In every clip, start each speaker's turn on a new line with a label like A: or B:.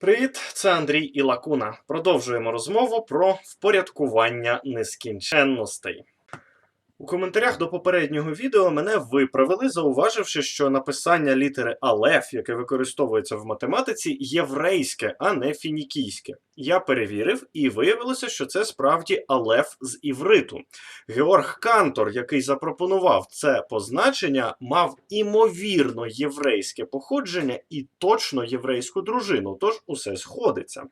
A: Привіт, це Андрій і Лакуна. Продовжуємо розмову про впорядкування нескінченностей. У коментарях до попереднього відео мене виправили, зауваживши, що написання літери Алеф, яке використовується в математиці, єврейське, а не фінікійське. Я перевірив, і виявилося, що це справді Алеф з івриту. Георг Кантор, який запропонував це позначення, мав імовірно єврейське походження і точно єврейську дружину, тож усе сходиться.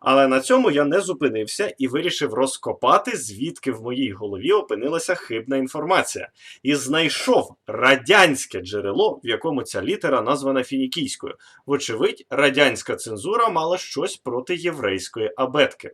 A: Але на цьому я не зупинився і вирішив розкопати, звідки в моїй голові опинилася хибна інформація, і знайшов радянське джерело, в якому ця літера названа фінікійською. Вочевидь, радянська цензура мала щось проти єврейської абетки.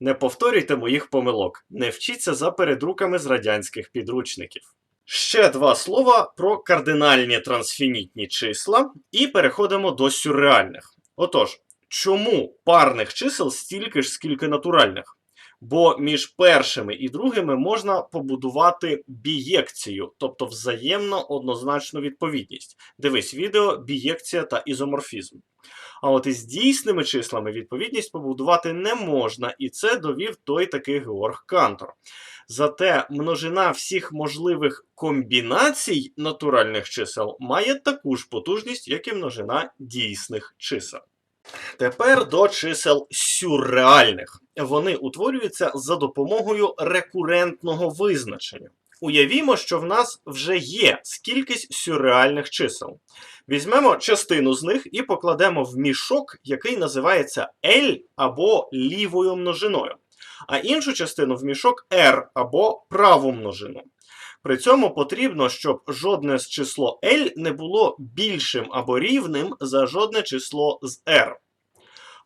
A: Не повторюйте моїх помилок, не вчіться за передруками з радянських підручників. Ще два слова про кардинальні трансфінітні числа, і переходимо до сюрреальних. Отож, чому парних чисел стільки ж, скільки натуральних? Бо між першими і другими можна побудувати бієкцію, тобто взаємно однозначну відповідність. Дивись відео, бієкція та ізоморфізм. А от із дійсними числами відповідність побудувати не можна, і це довів той такий Георг Кантор. Зате множина всіх можливих комбінацій натуральних чисел має таку ж потужність, як і множина дійсних чисел. Тепер до чисел сюрреальних. Вони утворюються за допомогою рекурентного визначення. Уявімо, що в нас вже є скількись сюрреальних чисел. Візьмемо частину з них і покладемо в мішок, який називається L або лівою множиною, а іншу частину в мішок R або праву множину. При цьому потрібно, щоб жодне з число L не було більшим або рівним за жодне число з R.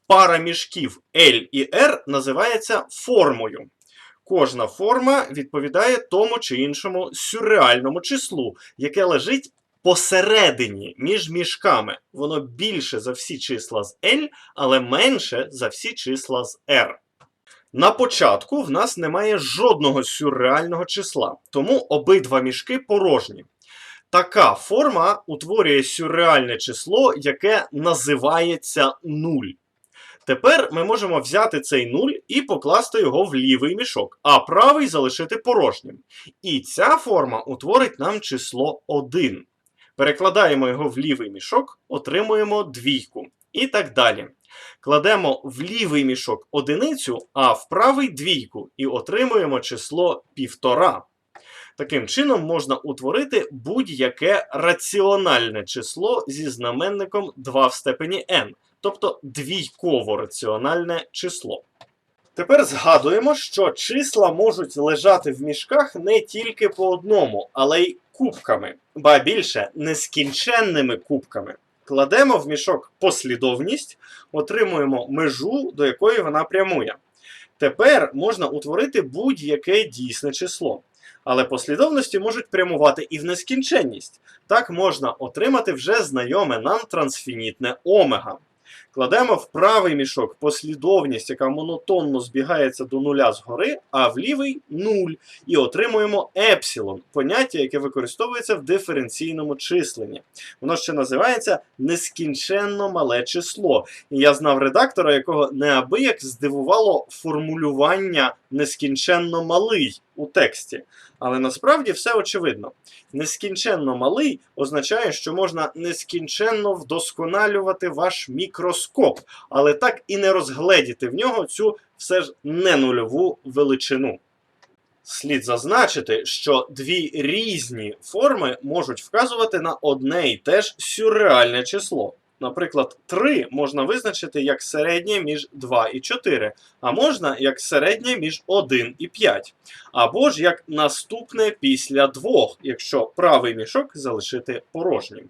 A: Пара мішків L і R називається формою. Кожна форма відповідає тому чи іншому сюрреальному числу, яке лежить посередині між мішками. Воно більше за всі числа з L, але менше за всі числа з R. На початку в нас немає жодного сюрреального числа, тому обидва мішки порожні. Така форма утворює сюрреальне число, яке називається 0. Тепер ми можемо взяти цей 0 і покласти його в лівий мішок, а правий залишити порожнім. І ця форма утворить нам число 1. Перекладаємо його в лівий мішок, отримуємо двійку. І так далі. Кладемо в лівий мішок одиницю, а в правий двійку, і отримуємо число півтора. Таким чином можна утворити будь-яке раціональне число зі знаменником 2 в степені n, тобто двійково раціональне число. Тепер згадуємо, що числа можуть лежати в мішках не тільки по одному, але й кубками, ба більше нескінченними кубками. Кладемо в мішок послідовність, отримуємо межу, до якої вона прямує. Тепер можна утворити будь-яке дійсне число. Але послідовності можуть прямувати і в нескінченність. Так можна отримати вже знайоме нам трансфінітне омега. Кладемо в правий мішок послідовність, яка монотонно збігається до нуля згори, а в лівий нуль. І отримуємо епсилон, поняття, яке використовується в диференційному численні. Воно ще називається нескінченно мале число. І я знав редактора, якого неабияк здивувало формулювання нескінченно малий у тексті. Але насправді все очевидно. Нескінченно малий означає, що можна нескінченно вдосконалювати ваш мікроскоп, але так і не розгледіти в нього цю все ж ненульову величину. Слід зазначити, що дві різні форми можуть вказувати на одне і те ж сюрреальне число. Наприклад, 3 можна визначити як середнє між 2 і 4, а можна як середнє між 1 і 5, або ж як наступне після 2, якщо правий мішок залишити порожнім.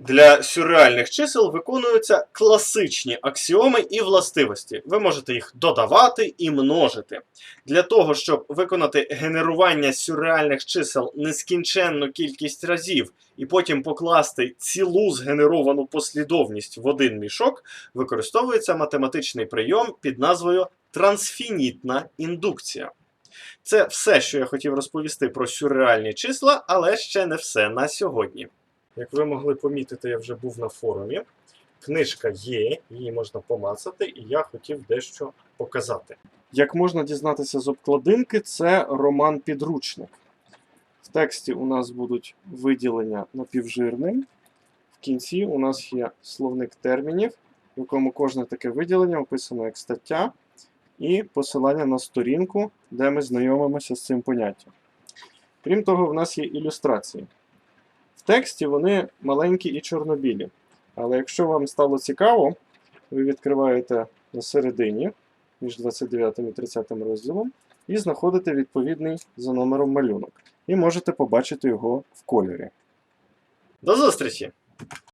A: Для сюрреальних чисел виконуються класичні аксіоми і властивості. Ви можете їх додавати і множити. Для того, щоб виконати генерування сюрреальних чисел нескінченну кількість разів і потім покласти цілу згенеровану послідовність в один мішок, використовується математичний прийом під назвою трансфінітна індукція. Це все, що я хотів розповісти про сюрреальні числа, але ще не все на сьогодні. Як ви могли помітити, я вже був на форумі. книжка є, її можна помацати, і я хотів дещо показати. Як можна дізнатися з обкладинки, це роман-підручник. В тексті у нас будуть виділення напівжирним. В кінці у нас є словник термінів, в якому кожне таке виділення описано як стаття, і посилання на сторінку, де ми знайомимося з цим поняттям. Крім того, в нас є ілюстрації. Тексті вони маленькі і чорнобілі. Але якщо вам стало цікаво, ви відкриваєте на середині між 29 і 30 розділом і знаходите відповідний за номером малюнок. І можете побачити його в кольорі. До зустрічі!